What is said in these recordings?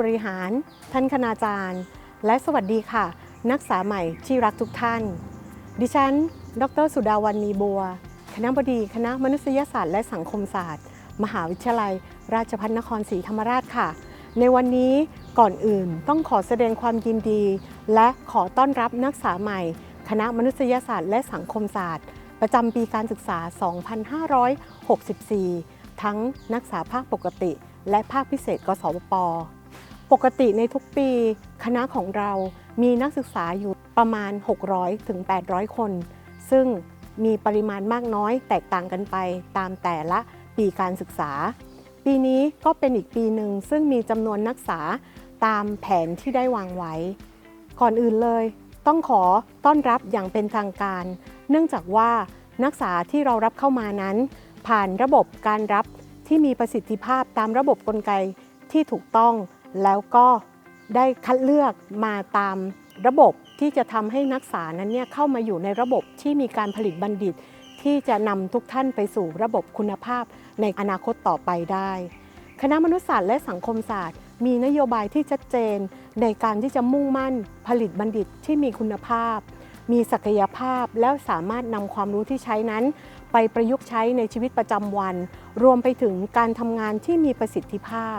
บริหาร ท่านคณาจารย์ และสวัสดีค่ะ นักศึกษาใหม่ที่รักทุกท่าน ดิฉัน ดร สุดาวันมีบัว คณะบดีคณะมนุษยศาสตร์และสังคมศาสตร์ มหาวิทยาลัย ราชภัฏนครศรีธรรมราชค่ะ ในวันนี้ก่อนอื่นต้องขอแสดงความยินดี และขอต้อนรับนักศึกษาใหม่ คณะมนุษยศาสตร์และสังคมศาสตร์ ประจำปีการศึกษา 2564 ทั้งนักศึกษาภาคปกติและภาคพิเศษ กสวป ปกติในทุกปีคณะของเรามีนักศึกษาอยู่ประมาณ 600ถึง800 คน ซึ่งมีปริมาณมากน้อยแตกต่างกันไปตามแต่ละปีการศึกษา ปีนี้ก็เป็นอีกปีหนึ่งซึ่งมีจำนวนนักศึกษาตามแผนที่ได้วางไว้ ก่อนอื่นเลย ต้องขอต้อนรับอย่างเป็นทางการ เนื่องจากว่านักศึกษาที่เรารับเข้ามานั้น ผ่านระบบการรับที่มีประสิทธิภาพตามระบบกลไกที่ถูกต้อง แล้วก็ได้คัดเลือกมาตามระบบที่จะทำให้นักศึกษานั้นเนี่ยเข้ามาอยู่ในระบบที่มีการผลิตบัณฑิต ที่จะนำทุกท่านไปสู่ระบบคุณภาพในอนาคตต่อไปได้ คณะมนุษยศาสตร์และสังคมศาสตร์ มีนโยบายที่ชัดเจน ในการที่จะมุ่งมั่นผลิตบัณฑิตที่มีคุณภาพ มีศักยภาพแล้วสามารถนำความรู้ที่ใช้นั้น ไปประยุกต์ใช้ในชีวิตประจำวัน รวมไปถึงการทำงานที่มีประสิทธิภาพ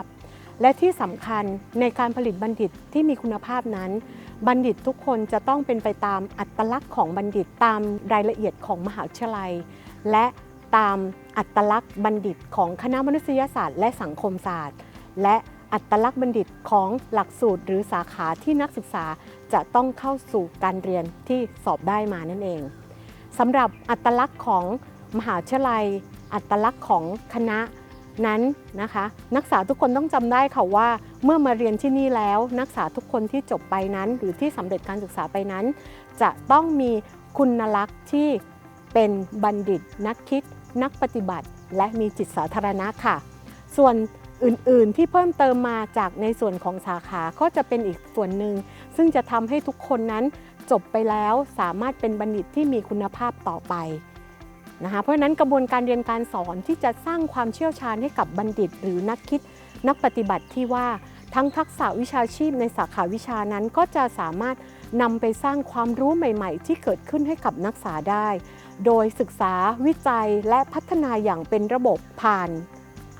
และที่สำคัญในการผลิตบัณฑิตที่มีคุณภาพนั้น บัณฑิตทุกคนจะต้องเป็นไปตามอัตลักษณ์ของบัณฑิตตามรายละเอียดของมหาวิทยาลัย และตามอัตลักษณ์บัณฑิตของคณะมนุษยศาสตร์ และสังคมศาสตร์ และอัตลักษณ์บัณฑิตของหลักสูตรหรือสาขาที่นักศึกษาจะต้องเข้าสู่การเรียนที่สอบได้มานั่นเองสำหรับอัตลักษณ์ของมหาวิทยาลัย อัตลักษณ์ของคณะ นั้นนะคะ นักศึกษาทุกคนต้องจำได้ค่ะว่า เมื่อมาเรียนที่นี่แล้ว นักศึกษาทุกคนที่จบไปนั้น หรือที่สำเร็จการศึกษาไปนั้น จะต้องมีคุณลักษณ์ที่เป็นบัณฑิต นักคิด นักปฏิบัติ และมีจิตสาธารณะค่ะ ส่วนอื่นๆ ที่เพิ่มเติมมาจากในส่วนของสาขาก็จะเป็นอีกส่วนหนึ่ง ซึ่งจะทำให้ทุกคนนั้นจบไปแล้วสามารถเป็นบัณฑิตที่มีคุณภาพต่อไป นะคะเพราะฉะนั้นกระบวนการเรียนการสอนที่จะสร้างความเชี่ยวชาญให้กับบัณฑิต หรือนักคิดนักปฏิบัติที่ว่าทั้งทักษะวิชาชีพในสาขาวิชานั้นก็จะสามารถนำไปสร้างความรู้ใหม่ ๆ ที่เกิดขึ้นให้กับนักศึกษาได้ โดยศึกษาวิจัยและพัฒนาอย่างเป็นระบบผ่าน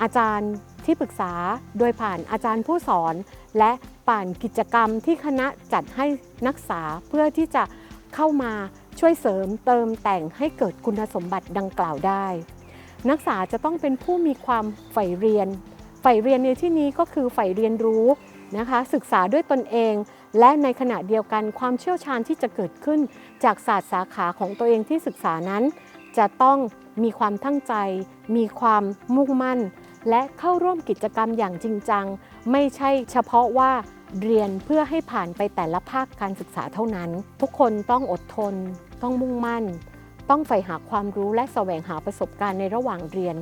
อาจารย์ที่ปรึกษาโดยผ่านอาจารย์ผู้สอน และผ่านกิจกรรมที่คณะจัดให้นักศึกษาเพื่อที่จะเข้ามา ช่วยเสริมเติมแต่งให้เกิดคุณสมบัติดังกล่าวได้ นักศึกษาจะต้องเป็นผู้มีความใฝ่เรียน ใฝ่เรียนในที่นี้ก็คือใฝ่เรียนรู้นะคะศึกษาด้วยตนเอง และในขณะเดียวกันความเชี่ยวชาญที่จะเกิดขึ้น จากศาสตร์สาขาของตัวเองที่ศึกษานั้น จะต้องมีความตั้งใจ มีความมุ่งมั่น และเข้าร่วมกิจกรรมอย่างจริงจัง ไม่ใช่เฉพาะว่า เรียนเพื่อให้ผ่านไปแต่ละภาคการศึกษาเท่านั้น ทุกคนต้องอดทน ต้องมุ่งมั่น ต้องใฝ่หาความรู้และแสวงหาประสบการณ์ในระหว่างเรียน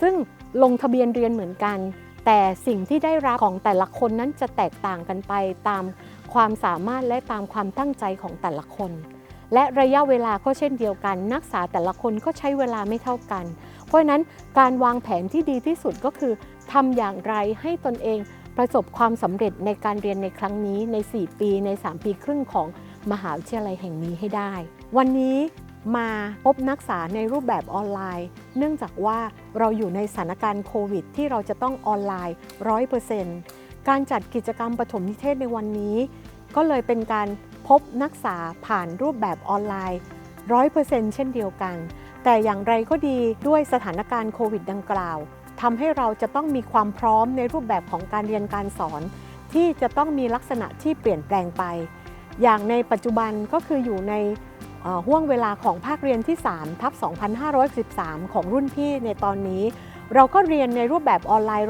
ซึ่งลงทะเบียนเรียนเหมือนกัน แต่สิ่งที่ได้รับของแต่ละคนนั้นจะแตกต่างกันไปตามความสามารถและตามความตั้งใจของแต่ละคน และระยะเวลาก็เช่นเดียวกัน นักศึกษาแต่ละคนก็ใช้เวลาไม่เท่ากัน เพราะฉะนั้นการวางแผนที่ดีที่สุดก็คือทำอย่างไรให้ตนเอง ประสบความสำเร็จในการเรียนในครั้งนี้ใน 4 ปีใน 3 ปีครึ่งของมหาวิทยาลัยแห่งนี้ให้ได้ วันนี้มาพบนักศึกษาในรูปแบบออนไลน์ เนื่องจากว่าเราอยู่ในสถานการณ์โควิด ที่เราจะต้องออนไลน์ 100%การจัดกิจกรรมปฐมนิเทศในวันนี้ ก็เลยเป็นการพบนักศึกษาผ่านรูปแบบออนไลน์ 100%เช่นเดียวกัน แต่อย่างไรก็ดีด้วยสถานการณ์โควิดดังกล่าว ทำให้เราจะต้องมีความพร้อมในรูปแบบของการเรียนการสอน ที่จะต้องมีลักษณะที่เปลี่ยนแปลงไป อย่างในปัจจุบันก็คืออยู่ในห่วงเวลาของภาคเรียนที่3ทับ2513 ของรุ่นพี่ในตอนนี้ เราก็เรียนในรูปแบบออนไลน์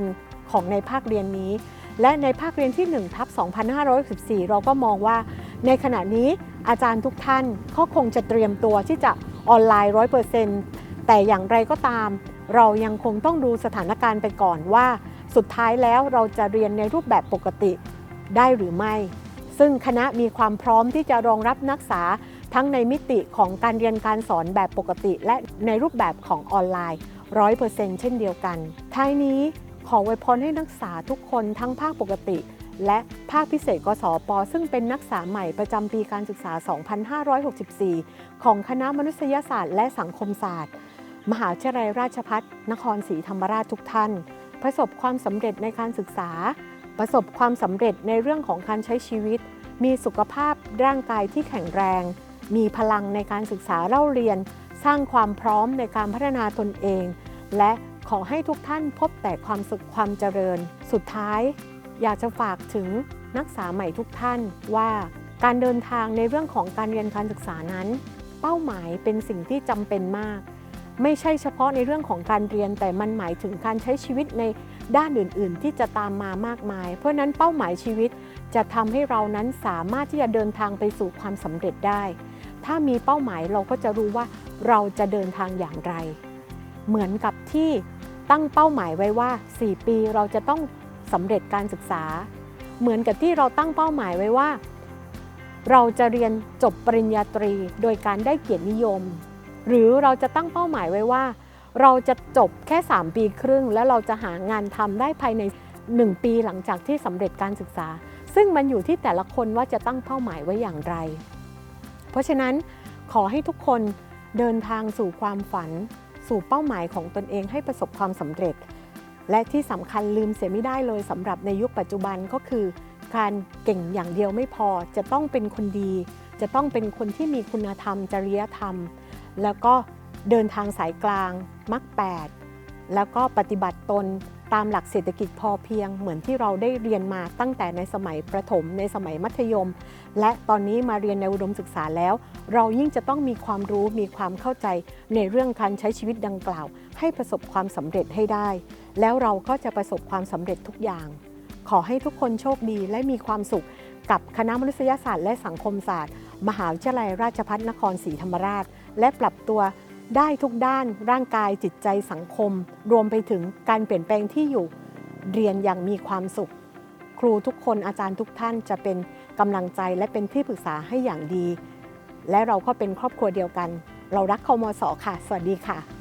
100%ของในภาคเรียนนี้ และในภาคเรียนที่1ทับ2514 เราก็มองว่า ในขณะนี้อาจารย์ทุกท่านก็คงจะเตรียมตัวที่จะออนไลน์ 100%แต่อย่างไรก็ตาม เรายังคงต้องดูสถานการณ์ไปก่อนว่า สุดท้ายแล้วเราจะเรียนในรูปแบบปกติได้หรือไม่ ซึ่งคณะมีความพร้อมที่จะรองรับนักศึกษาทั้งในมิติของการเรียนการสอนแบบปกติ และในรูปแบบของออนไลน์100%เปอร์เซ็นเช่นเดียวกัน ท้ายนี้ขอไวยพรให้นักศึกษาทุกคนทั้งภาคปกติ และภาคพิเศษกสปซึ่งเป็นนักศึกษาใหม่ประจำปีการศึกษา 2564 ของคณะมนุษยศาสตร์และสังคมศาสตร์ มหาวิทยาลัยราชภัฏนครศรีธรรมราชทุกท่าน ประสบความสำเร็จในการศึกษา ประสบความสำเร็จในเรื่องของการใช้ชีวิต มีสุขภาพร่างกายที่แข็งแรง มีพลังในการศึกษาเล่าเรียน สร้างความพร้อมในการพัฒนาตนเอง และขอให้ทุกท่านพบแต่ความสุขความเจริญ สุดท้าย อยากจะฝากถึงนักศึกษาใหม่ทุกท่านว่าการเดินทางในเรื่องของการเรียนการศึกษานั้น เป้าหมายเป็นสิ่งที่จำเป็นมาก ไม่ใช่เฉพาะในเรื่องของการเรียน แต่มันหมายถึงการใช้ชีวิตในด้านอื่น ๆ ที่จะตามมามากมาย เพราะนั้นเป้าหมายชีวิตจะทำให้เรานั้นสามารถที่จะเดินทางไปสู่ความสำเร็จได้ ถ้ามีเป้าหมายเราก็จะรู้ว่าเราจะเดินทางอย่างไร เหมือนกับที่ตั้งเป้าหมายไว้ว่า 4 ปีเราจะต้องสำเร็จการศึกษา เหมือนกับที่เราตั้งเป้าหมายไว้ว่า เราจะเรียนจบปริญญาตรี โดยการได้เกียรตินิยม หรือเราจะตั้งเป้าหมายไว้ว่า เราจะจบแค่ 3 ปีครึ่ง แล้วเราจะหางานทำได้ภายใน 1 ปีหลังจากที่สำเร็จการศึกษา ซึ่งมันอยู่ที่แต่ละคนว่าจะตั้งเป้าหมายไว้อย่างไร เพราะฉะนั้นขอให้ทุกคนเดินทางสู่ความฝัน สู่เป้าหมายของตนเองให้ประสบความสำเร็จ และที่สำคัญลืมเสียไม่ได้เลยสำหรับในยุคปัจจุบันก็คือ การเก่งอย่างเดียวไม่พอจะต้องเป็นคนดี จะต้องเป็นคนที่มีคุณธรรม จริยธรรม แล้วก็เดินทางสายกลางมรรคแปดแล้วก็ปฏิบัติตนตามหลักเศรษฐกิจพอเพียง เหมือนที่เราได้เรียนมาตั้งแต่ในสมัยประถมในสมัยมัธยม และตอนนี้มาเรียนในอุดมศึกษาแล้ว เรายิ่งจะต้องมีความรู้มีความเข้าใจในเรื่องการใช้ชีวิตดังกล่าว ให้ประสบความสำเร็จให้ได้ แล้วเราก็จะประสบความสำเร็จทุกอย่าง ขอให้ทุกคนโชคดีและมีความสุข กับคณะมนุษยศาสตร์และสังคมศาสตร์ มหาวิทยาลัยราชภัฏนครศรีธรรมราช และปรับตัวได้ทุกด้านร่างกายจิตใจสังคม รวมไปถึงการเปลี่ยนแปลงที่อยู่เรียนอย่างมีความสุข ครูทุกคนอาจารย์ทุกท่านจะเป็นกำลังใจและเป็นที่ปรึกษาให้อย่างดี และเราก็เป็นครอบครัวเดียวกัน เรารักคมสค่ะ สวัสดีค่ะ